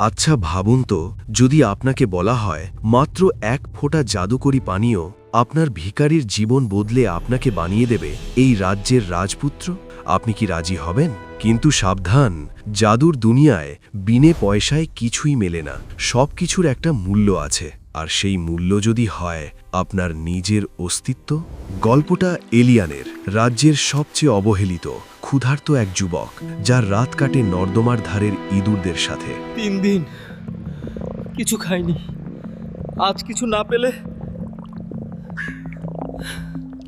আচ্ছা ভাবুন তো, যদি আপনাকে বলা হয়, মাত্র এক ফোঁটা জাদুকরী পানীয় আপনার ভিকারির জীবন বদলে আপনাকে বানিয়ে দেবে এই রাজ্যের রাজপুত্র? আপনি কি রাজি হবেন? কিন্তু সাবধান, জাদুর দুনিয়ায় বিনে পয়সায় কিছুই মেলে না সব কিছুর একটা মূল্য আছে। আর সেই মূল্য যদি হয় আপনার নিজের অস্তিত্ব? গল্পটা এলিয়ানের রাজ্যের সবচেয়ে অবহেলিত ক্ষুধার্ত এক যুবক যার রাত কাটে নর্দমার ধারের ইঁদুরদের সাথে। তিন দিন কিছু খাইনি। আজ কিছু না পেলে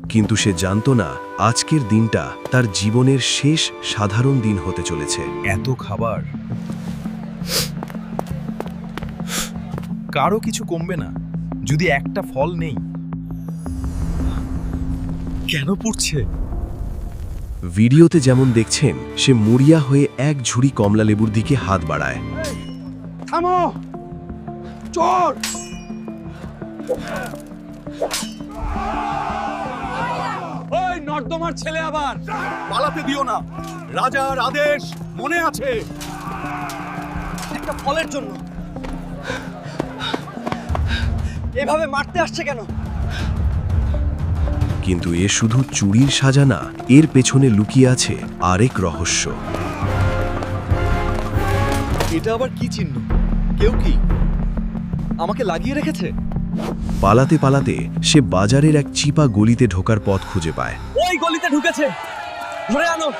কিন্তু সে জানত না আজকের দিনটা তার জীবনের শেষ সাধারণ দিন হতে চলেছে। এত খাবার। কারও কিছু কমবে না যদি একটা ফল নেই। কেন পুড়ছে? ভিডিওতে যেমন দেখছেন সে মরিয়া হয়ে এক ঝুড়ি কমলা লেবুর দিকে হাত বাড়ায়। থামো! চোর! ওই নর্দমার ছেলে আবার। পালাতে দিও না। রাজার আদেশ মনে আছে। একটা ফলের জন্য। এভাবে মারতে আসছে কেন? কিন্তু এ শুধু চুরির সাজা না এর পেছনে লুকিয়ে আছে আরেক রহস্য। এটা আবার কি চিহ্ন? কেউ কি? আমাকে লাগিয়ে রেখেছে? পালাতে পালাতে সে বাজারের এক চিপা গলিতে ঢোকার পথ খুঁজে পায়। ওই গলিতে ঢুকেছে! ধরে আনো!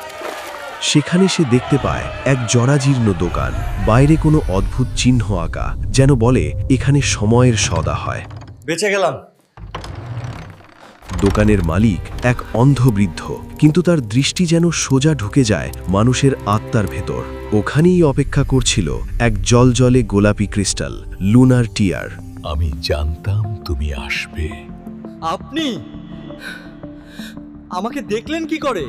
সেখানে সে দেখতে পায় এক জরাজীর্ণ দোকান বাইরে কোনো অদ্ভুত চিহ্ন আঁকা যেন বলে এখানে সময়ের সদা হয়। বেঁচে গেলাম। দোকানের মালিক এক অন্ধ বৃদ্ধ কিন্তু তার দৃষ্টি যেন সোজা ঢুকে যায় মানুষের আত্মার ভেতর। ওখানেই অপেক্ষা করছিল এক জলজলে গোলাপি ক্রিস্টাল লুনার টিয়ার। আমি জানতাম তুমি আসবে। আপনি? আমাকে দেখলেন কি করে?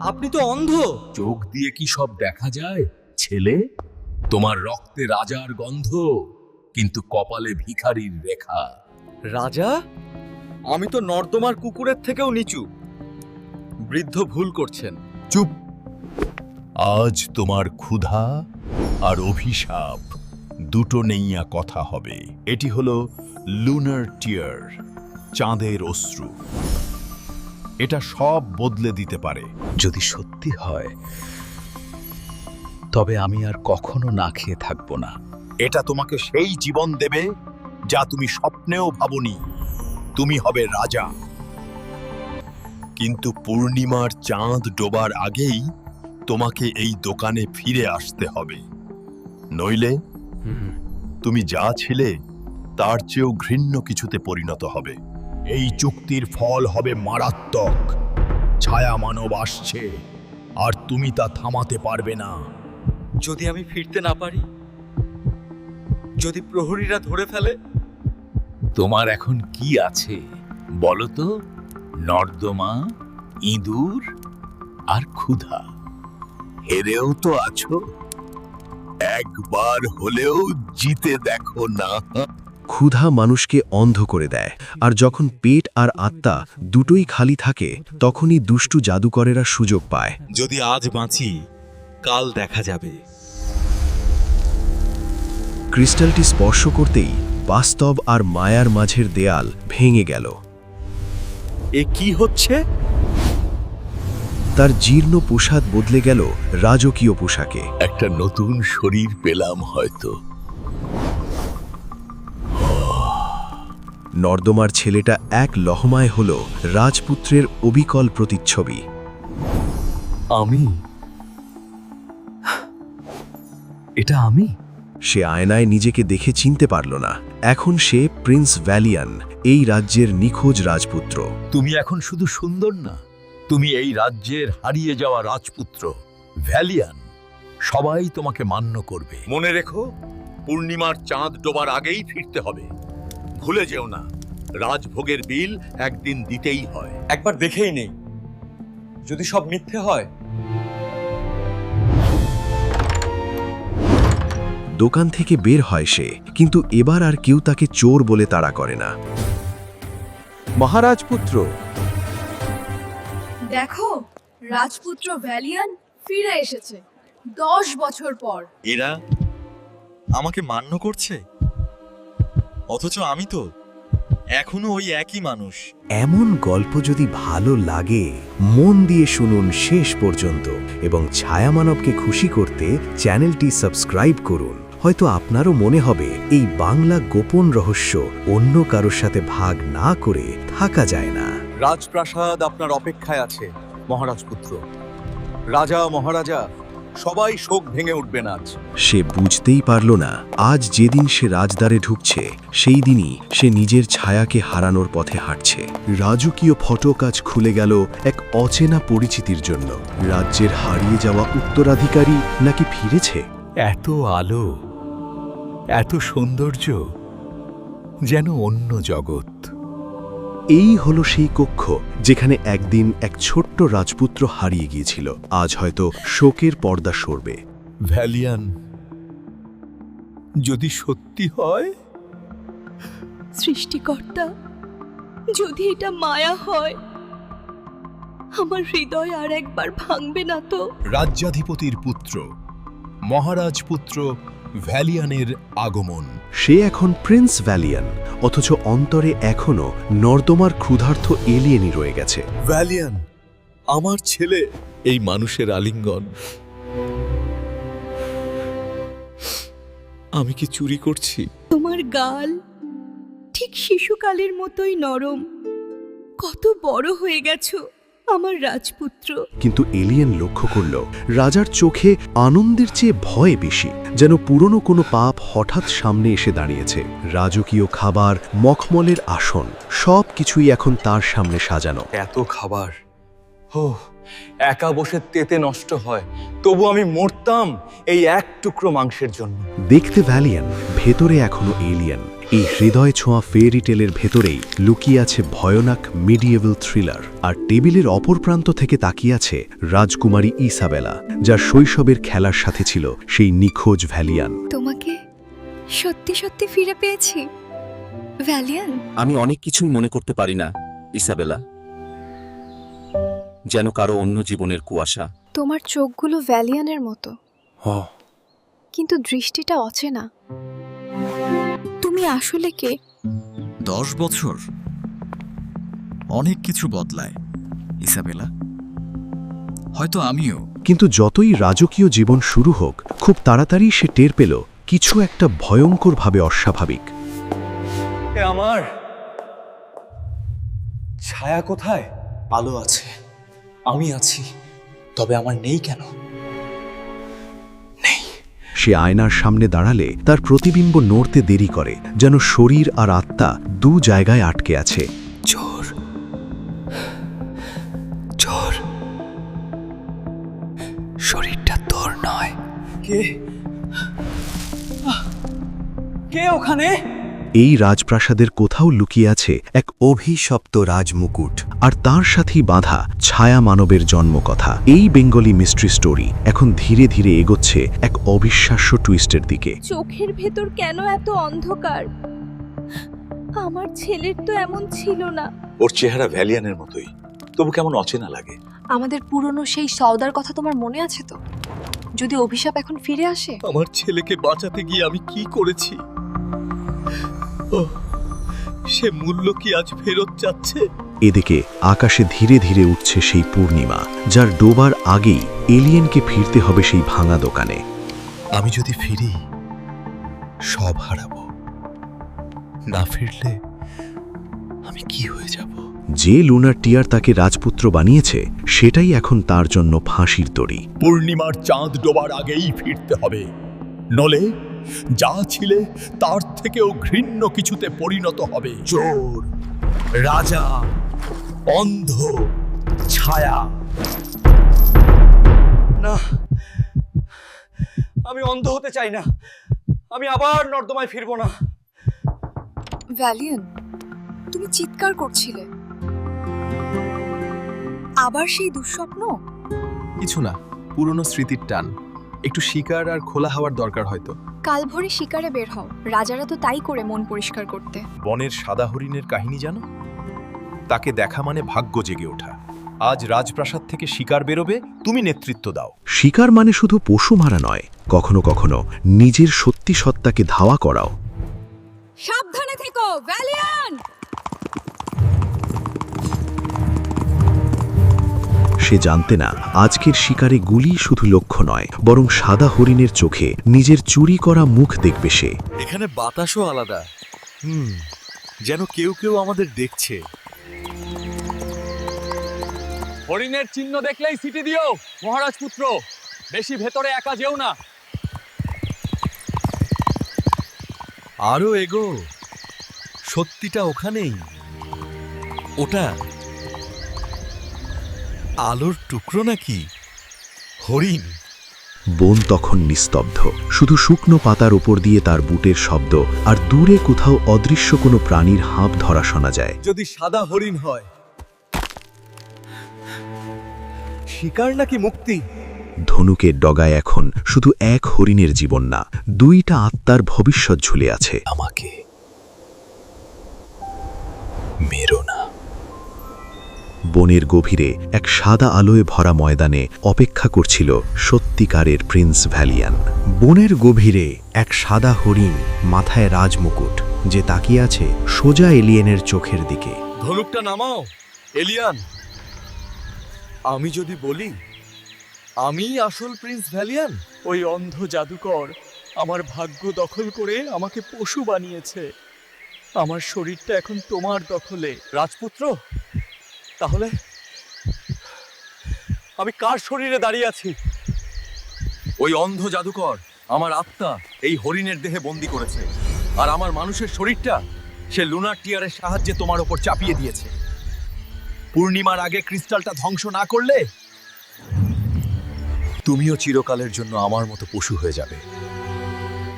আপনি তো অন্ধ। চোখ দিয়ে কি সব দেখা যায় ছেলে? তোমার রক্তে রাজার গন্ধ কিন্তু কপালে ভিখারির রেখা। রাজা? আমি তো নর্দমার কুকুরের থেকেও নিচু। বৃদ্ধ ভুল করছেন। চুপ। আজ তোমার ক্ষুধা আর অভিশাপ দুটো নেইয়া কথা হবে। এটি হলো লুনার টিয়ার চাঁদের অশ্রু। এটা সব বদলে দিতে পারে। যদি সত্যি হয় তবে আমি আর কখনো না খেয়ে থাকব না। এটা তোমাকে সেই জীবন দেবে যা তুমি স্বপ্নেও ভাবনি। তুমি হবে রাজা। কিন্তু পূর্ণিমার চাঁদ ডোবার আগেই তোমাকে এই দোকানে ফিরে আসতে হবে। নইলে তুমি যা ছিলে তার চেয়েও ঘৃণ্য কিছুতে পরিণত হবে। এই চুক্তির ফল হবে মারাত্মক। ছায়া মানব আসছে আর তুমি তা থামাতে পারবে না। যদি আমি ফিরতে না পারি যদি প্রহরীরা ধরে ফেলে? তোমার এখন কি আছে বলো তো? নর্দমা ইঁদুর আর ক্ষুধা। হেরেও তো আছো। একবার হলেও জিতে দেখো না। ক্ষুধা মানুষকে অন্ধ করে দেয়। আর যখন পেট আর আত্মা দুটোই খালি থাকে তখনই দুষ্টু জাদুকরেরা সুযোগ পায়। যদি আজ বাঁচি কাল দেখা যাবে। ক্রিস্টালটি স্পর্শ করতেই বাস্তব আর মায়ার মাঝের দেয়াল ভেঙে গেল। এ কি হচ্ছে? তার জীর্ণ পোশাক বদলে গেল রাজকীয় পোশাকে। একটা নতুন শরীর পেলাম হয়তো। নর্দমার ছেলেটা এক লহমায় হল রাজপুত্রের অবিকল প্রতিচ্ছবি। আমি? এটা আমি? সে আয়নায় নিজেকে দেখে চিনতে পারল না। এখন সে প্রিন্স ভ্যালিয়ান এই রাজ্যের নিখোঁজ রাজপুত্র। তুমি এখন শুধু সুন্দর না তুমি এই রাজ্যের হারিয়ে যাওয়া রাজপুত্র ভ্যালিয়ান। সবাই তোমাকে মান্য করবে। মনে রেখো পূর্ণিমার চাঁদ ডোবার আগেই ফিরতে হবে। ভুলে যেও না। রাজভোগের বিল একদিন দিতেই হয়। একবার দেখেই নেই। যদি সব মিথ্যে হয়? দোকান থেকে বের হয় সে কিন্তু এবার আর কেউ তাকে চোর বলে তাড়া করে না। মহারাজ পুত্র দেখো রাজপুত্র ভ্যালিয়ান ফিরে এসেছে দশ বছর পর। এরা আমাকে মান্য করছে? অথচ আমি তো এখনও ওই একই মানুষ। এমন গল্প যদি ভালো লাগে মন দিয়ে শুনুন শেষ পর্যন্ত এবং ছায়ামানবকে খুশি করতে চ্যানেলটি সাবস্ক্রাইব করুন। হয়তো আপনারও মনে হবে এই বাংলা গোপন রহস্য অন্য কারোর সাথে ভাগ না করে থাকা যায় না। রাজপ্রাসাদ আপনার অপেক্ষায় আছে মহারাজ পুত্র রাজা মহারাজা সবাই শোক ভেঙে উঠবেন আজ। সে বুঝতেই পারল না আজ যেদিন সে রাজদ্বারে ঢুকছে সেই দিনই সে নিজের ছায়াকে হারানোর পথে হাঁটছে। রাজকীয় ফটক আজ খুলে গেল এক অচেনা পরিচিতির জন্য। রাজ্যের হারিয়ে যাওয়া উত্তরাধিকারী নাকি ফিরেছে? এত আলো এত সৌন্দর্য যেন অন্য জগৎ। এই হলো সেই কক্ষ যেখানে একদিন এক ছোট্ট রাজপুত্র হারিয়ে গিয়েছিল। আজ হয়তো শোকের পর্দা সরবে। ভ্যালিয়ান যদি সত্যি হয়? সৃষ্টিকর্তা যদি এটা মায়া হয় আমার হৃদয় আর একবার ভাঙবে না তো? রাজ্যাধিপতির পুত্র মহারাজ পুত্র ভ্যালিয়ানের আগমন। সে এখন প্রিন্স ভ্যালিয়ান অথচ অন্তরে এখনও নর্দমার ক্ষুধার্থ এলিয়েনই রয়ে গেছে। ভ্যালিয়ান আমার ছেলে এই মানুষের আলিঙ্গন। আমি কি চুরি করছি? তোমার গাল ঠিক শিশুকালের মতোই নরম। কত বড় হয়ে গেছো। আমার রাজপুত্র। কিন্তু এলিয়েন লক্ষ্য করল রাজার চোখে আনন্দের চেয়ে ভয় বেশি যেন পুরনো কোনো পাপ হঠাৎ সামনে এসে দাঁড়িয়েছে। রাজকীয় খাবার মখমলের আসন সব কিছুই এখন তার সামনে সাজানো। এত খাবার ও একা বসে তেতে নষ্ট হয় তবু আমি মরতাম এই এক টুকরো মাংসের জন্য। দেখতে ভ্যালিয়ান ভেতরে এখনও এলিয়েন এই হৃদয় ছোঁয়া ফেয়ারি টেলের ভেতরেই লুকিয়ে আছে ভয়ানক মিডিয়েবল থ্রিলার আর টেবিলের অপর প্রান্ত থেকে তাকিয়ে আছে রাজকুমারী ইসাবেলা যার শৈশবের খেলার সাথে ছিল সেই নিখোঁজ ভ্যালিয়ান। তোমাকে সত্যি সত্যি ফিরে পেয়েছি ভ্যালিয়ান। আমি অনেক কিছুই মনে করতে পারি না ইসাবেলা। যেন কারও অন্য জীবনের কুয়াশা। তোমার চোখগুলো ভ্যালিয়ানের মতো। কিন্তু দৃষ্টিটা অচেনা। তুমি আসলে কে? দশ বছর। অনেক কিছু বদলায় ইসাবেলা। হয়তো আমিও। কিন্তু যতই রাজকীয় জীবন শুরু হোক খুব তাড়াতাড়ি সে টের পেল কিছু একটা ভয়ঙ্করভাবে অস্বাভাবিক। এ আমার ছায়া কোথায়? আলো আছে আমি আছি তবে আমার নেই কেন? সে আয়নার সামনে দাঁড়ালে তার প্রতিবিম্ব নড়তে দেরি করে যেন শরীর আর আত্মা দু জায়গায় আটকে আছে। চোর। চোর। শরীরটা তোর নয়। কে? কে ওখানে? এই রাজপ্রাসাদের কোথাও লুকিয়ে আছে এক অভিশপ্ত রাজমুকুট। আর তার সাথেই বাঁধা ছায়া মানবের জন্মকথা। এই বেঙ্গলি মিস্ট্রি স্টোরি এখন ধীরে ধীরে এগোচ্ছে এক অবিশ্বাস্য টুইস্টের দিকে। চোখের ভেতর কেন এত অন্ধকার? আমার ছেলের তো এমন ছিল না। ওর চেহারা ভ্যালিয়ানের মতোই। তবু কেমন অচেনা লাগে। আমাদের পুরনো সেই সওদার কথা তোমার মনে আছে তো? যদি অভিশাপ এখন ফিরে আসে? আমার ছেলেকে বাঁচাতে গিয়ে আমি কি করেছি? সে মূল্য কি আজ ফেরত যাচ্ছে? এদিকে আকাশে ধীরে ধীরে উঠছে সেই পূর্ণিমা যার ডোবার আগেই এলিয়েনকে ফিরতে হবে সেই ভাঙা দোকানে। আমি যদি ফিরি সব হারাবো। না ফিরলে আমি কি হয়ে যাব? যে লুনার টিয়ার তাকে রাজপুত্র বানিয়েছে সেটাই এখন তার জন্য ফাঁসির দড়ি। পূর্ণিমার চাঁদ ডোবার আগেই ফিরতে হবে। নলে যা ছিলে তার থেকেও ঘৃণ্য কিছুতে পরিণত হবে। চোর রাজা অন্ধ ছায়া। না আমি অন্ধ হতে চাই না। আমি আবার নর্দমায় ফিরবো না। ভ্যালিয়ান তুমি চিৎকার করছিলে। আবার সেই দুঃস্বপ্ন? কিছু না পুরনো স্মৃতির টান। একটু শিকার আর খোলা হাওয়ার দরকার হয়তো। কাল ভোরে শিকারে বের হও। রাজারা তো তাই করে মন পরিষ্কার করতে। বনের সাদা হরিণের কাহিনী জানো? তাকে দেখা মানে ভাগ্য জেগে ওঠা। আজ রাজপ্রাসাদ থেকে শিকার বেরোবে তুমি নেতৃত্ব দাও। শিকার মানে শুধু পশু মারা নয় কখনো কখনো নিজের সত্যি সত্তাকে ধাওয়া করাও। সাবধানে থেকো ভ্যালিয়ান সে জানতে না আজকের শিকারে গুলি শুধু লক্ষ্য নয় বরং সাদা হরিণের চোখে নিজের চুরি করা মুখ দেখবে সে। এখানে বাতাসও আলাদা। হুম যেন কেউ কেউ আমাদের দেখছে। হরিণের চিহ্ন দেখলেই সিটি দিও মহারাজ পুত্র। বেশি ভেতরে একা যেও না। আরও এগো। সত্যিটা ওখানেই। ওটা আলোর টুকরো নাকি? হরিণ। বন তখন নিস্তব্ধ। শুধু শুকনো পাতার উপর দিয়ে তার বুটের শব্দ আর দূরে কোথাও অদৃশ্য কোনো প্রাণীর হাঁপ ধরা শোনা যায়। যদি সাদা হরিণ হয় শিকার নাকি মুক্তি? ধনুকের ডগায় এখন শুধু এক হরিণের জীবন না দুইটা আত্মার ভবিষ্যৎ ঝুলে আছে। আমাকে মেরো না। বনের গভীরে এক সাদা আলোয় ভরা ময়দানে অপেক্ষা করছিল সত্যিকারের প্রিন্স ভ্যালিয়ান। বনের গভীরে এক সাদা হরিণ মাথায় রাজমুকুট, যে তাকিয়ে আছে সোজা এলিয়েনের চোখের দিকে। ধনুকটা নামাও, এলিয়ান। আমি যদি বলি আমি আসল প্রিন্স ভ্যালিয়ান? ওই অন্ধ জাদুকর আমার ভাগ্য দখল করে আমাকে পশু বানিয়েছে। আমার শরীরটা এখন তোমার দখলে। রাজপুত্র? তাহলে আমি কার শরীরে দাঁড়িয়ে আছি? ওই অন্ধ জাদুকর আমার আত্মা এই হরিণের দেহে বন্দি করেছে। আর আমার মানুষের শরীরটা সে লুনার টিয়ারের সাহায্যে তোমার ওপর চাপিয়ে দিয়েছে। পূর্ণিমার আগে ক্রিস্টালটা ধ্বংস না করলে তুমিও চিরকালের জন্য আমার মতো পশু হয়ে যাবে।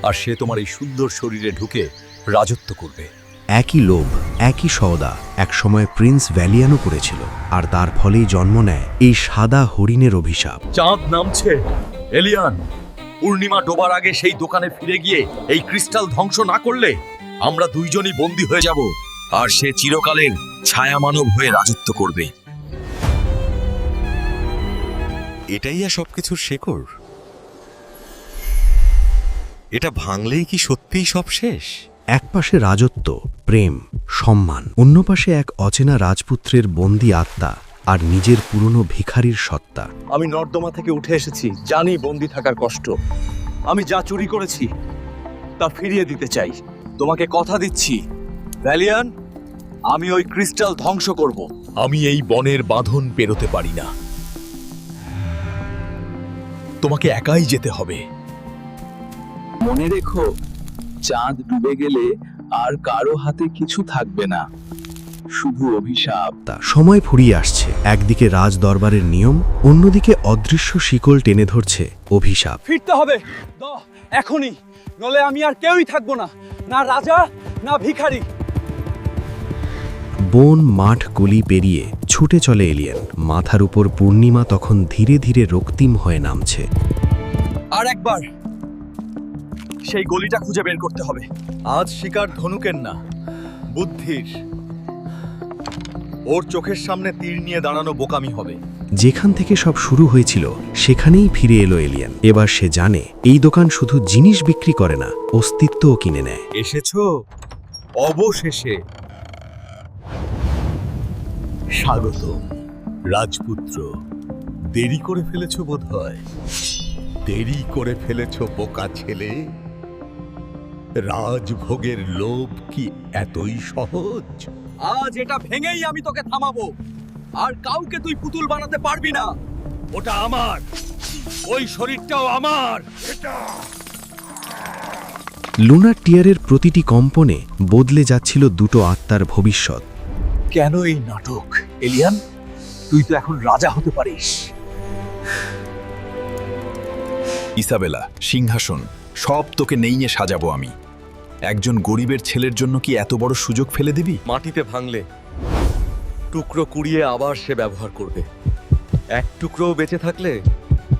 আর সে তোমার এই সুন্দর শরীরে ঢুকে রাজত্ব করবে। একই লোভ একই সওদা একসময় প্রিন্স ভ্যালিয়ানও করেছিল আর তার ফলেই জন্ম নেয় এই সাদা হরিণের অভিশাপ। চাঁদ নামছে। এলিয়ান পূর্ণিমা ডোবার আগে সেই দোকানে ফিরে গিয়ে এই ক্রিস্টাল ধ্বংস না করলে আমরা দুইজনই বন্দী হয়ে যাব আর সে চিরকালের ছায়া মানব হয়ে রাজত্ব করবে। এটাই আর সবকিছুর শেকড়? এটা ভাঙলেই কি সত্যিই সব শেষ? একপাশে রাজত্ব প্রেম সম্মান অন্য পাশে এক অচেনা রাজপুত্রের বন্দি আত্মা আর নিজের পুরনো ভিখারির সত্তা। আমি নর্দমা থেকে উঠে এসেছি জানি বন্দি থাকার কষ্ট। আমি যা চুরি করেছি তা ফিরিয়ে দিতে চাই। তোমাকে কথা দিচ্ছি ভ্যালিয়ান আমি ওই ক্রিস্টাল ধ্বংস করব। আমি এই বনের বাঁধন পেরোতে পারি না। তোমাকে একাই যেতে হবে। মনে রেখো চাঁদ ডুবে গেলে আর কারও হাতে কিছু থাকবে না। শুধু অভিশাপ। তা সময় ফুরিয়ে আসছে। একদিকে রাজ দরবারের নিয়ম অন্যদিকে অদৃশ্য শিকল টেনে ধরছে অভিশাপ। ফিরতে হবে। এখনই। নলে আমি আর কেউই থাকব না। না রাজা না ভিখারি। বন মাঠ গলি পেরিয়ে ছুটে চলে এলিয়েন। মাথার উপর পূর্ণিমা তখন ধীরে ধীরে রক্তিম হয়ে নামছে। আর একবার। সেই গলিটা খুঁজে বের করতে হবে। আজ শিকার ধনুকের না বুদ্ধির। ওর চোখের সামনে তীর নিয়ে দাঁড়ানো বোকামি হবে। যেখান থেকে সব শুরু হয়েছিল সেখানেই ফিরে এলো এলিয়েন। এবার সে জানে এই দোকান শুধু জিনিস বিক্রি করে না অস্তিত্বও কিনে নেয়। এসেছ? অবশেষে। স্বাগত রাজপুত্র। দেরি করে ফেলেছ বোধ হয় দেরি করে ফেলেছ বোকা ছেলে। রাজভোগের লোভ কি এতই সহজ? আজ এটা ভেঙেই আমি তোকে থামাবো। আর কাউকে তুই পুতুল বানাতে পারবি না। ওটা আমার। ওই শরীরটাও আমার। লুনার টিয়ারের প্রতিটি কম্পনে বদলে যাচ্ছিল দুটো আত্মার ভবিষ্যৎ। কেন এই নাটক এলিয়ান? তুই তো এখন রাজা হতে পারিস। ইসাবেলা সিংহাসন সব তোকে নেইয়ে সাজাবো আমি। একজন গরিবের ছেলের জন্য কি এত বড় সুযোগ ফেলে দিবি? মাটিতে ভাঙলে টুকরো কুড়িয়ে আবার সে ব্যবহার করবে। এক টুকরোও বেঁচে থাকলে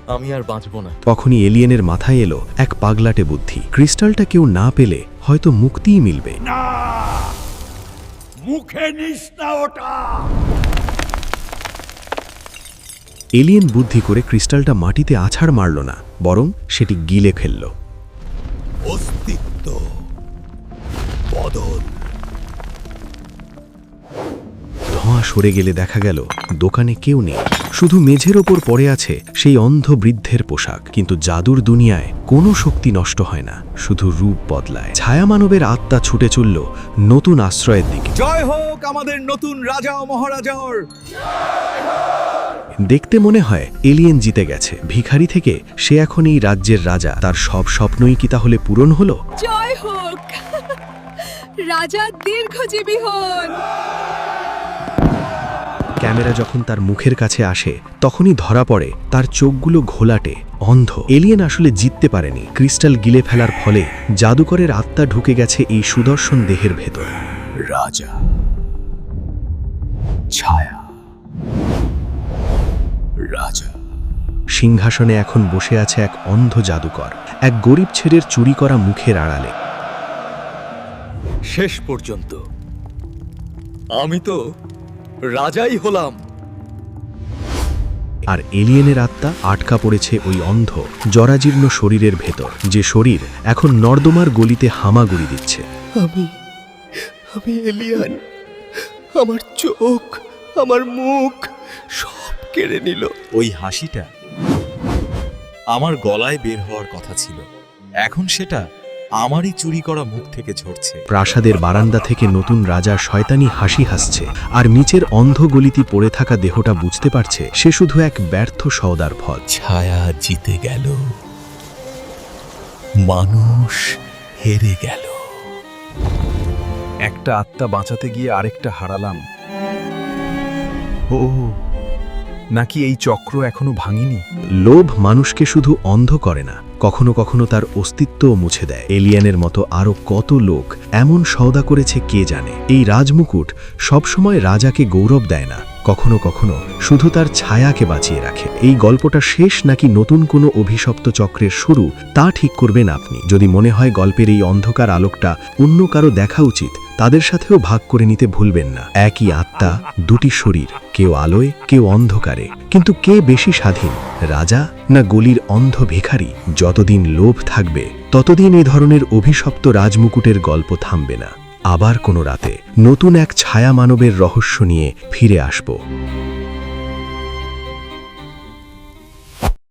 আমি আর বাঁচবো না। তখনই এলিয়েনের মাথায় এলো এক পাগলাটে বুদ্ধি। ক্রিস্টালটা কেউ না পেলে হয়তো মুক্তিই মিলবে। মুখে নিস না ওটা! এলিয়েন বুদ্ধি করে ক্রিস্টালটা মাটিতে আছাড় মারল না বরং সেটি গিলে ফেলল। বদল ধোঁয়া সরে গেলে দেখা গেল দোকানে কেউ নেই। শুধু মেঝের ওপর পড়ে আছে সেই অন্ধ বৃদ্ধের পোশাক। কিন্তু জাদুর দুনিয়ায় কোনো শক্তি নষ্ট হয় না শুধু রূপ বদলায়। ছায়া মানবের আত্মা ছুটে চলল নতুন আশ্রয়ের দিকে। জয় হোক আমাদের নতুন রাজা ও মহারাজার। দেখতে মনে হয় এলিয়েন জিতে গেছে। ভিখারি থেকে সে এখন এই রাজ্যের রাজা। তার সব স্বপ্নই কি তাহলে পূরণ হলো? জয় হোক। রাজা দীর্ঘজীবী হন। ক্যামেরা যখন তার মুখের কাছে আসে তখনই ধরা পড়ে তার চোখগুলো ঘোলাটে অন্ধ। এলিয়েন আসলে জিততে পারেনি। ক্রিস্টাল গিলে ফেলার ফলে জাদুকরের আত্মা ঢুকে গেছে এই সুদর্শন দেহের ভেতর। রাজা ছায়া। রাজা। সিংহাসনে এখন বসে আছে এক অন্ধ জাদুকর এক গরিব ছেলের চুরি করা মুখের আড়ালে। শেষ পর্যন্ত। আমি তো রাজাই হলাম। আর এলিয়েনের আত্মা আটকা পড়েছে ওই অন্ধ জরাজীর্ণ শরীরের ভেতর যে শরীর এখন নর্দমার গলিতে হামাগুড়ি দিচ্ছে। আমি আমি এলিয়ান আমার চোখ আমার মুখ সব কেড়ে নিল। ওই হাসিটা আমার গলায় বের হওয়ার কথা ছিল। এখন সেটা আমারই চুরি করা মুখ থেকে ঝরছে। প্রাসাদের বারান্দা থেকে নতুন রাজা শয়তানি হাসি হাসছে আর নিচের অন্ধ গলিতে পড়ে থাকা দেহটা বুঝতে পারছে সে শুধু এক ব্যর্থ সওদার ফল। ছায়া জিতে গেল। মানুষ হেরে গেল। একটা আত্মা বাঁচাতে গিয়ে আরেকটা হারালাম। ও নাকি এই চক্র এখনও ভাঙিনি? লোভ মানুষকে শুধু অন্ধ করে না কখনো কখনো তার অস্তিত্বও মুছে দেয়। এলিয়ানের মতো আরও কত লোক এমন সওদা করেছে কে জানে? এই রাজমুকুট সবসময় রাজাকে গৌরব দেয় না। কখনো কখনো শুধু তার ছায়াকে বাঁচিয়ে রাখে। এই গল্পটা শেষ নাকি নতুন কোনো অভিশপ্ত চক্রের শুরু, তা ঠিক করবেন আপনি। যদি মনে হয় গল্পের এই অন্ধকার আলোকটা অন্য কারও দেখা উচিত, তাদের সাথেও ভাগ করে নিতে ভুলবেন না। একই আত্মা, দুটি শরীর, কেউ আলোয়, কেউ অন্ধকারে। কিন্তু কে বেশি স্বাধীন, রাজা না গলির অন্ধ ভিখারি যতদিন লোভ থাকবে, ততদিন এ ধরনের অভিশপ্ত রাজমুকুটের গল্প থামবে না। আবার কোনো রাতে নতুন এক ছায়া মানবের রহস্য নিয়ে ফিরে আসব।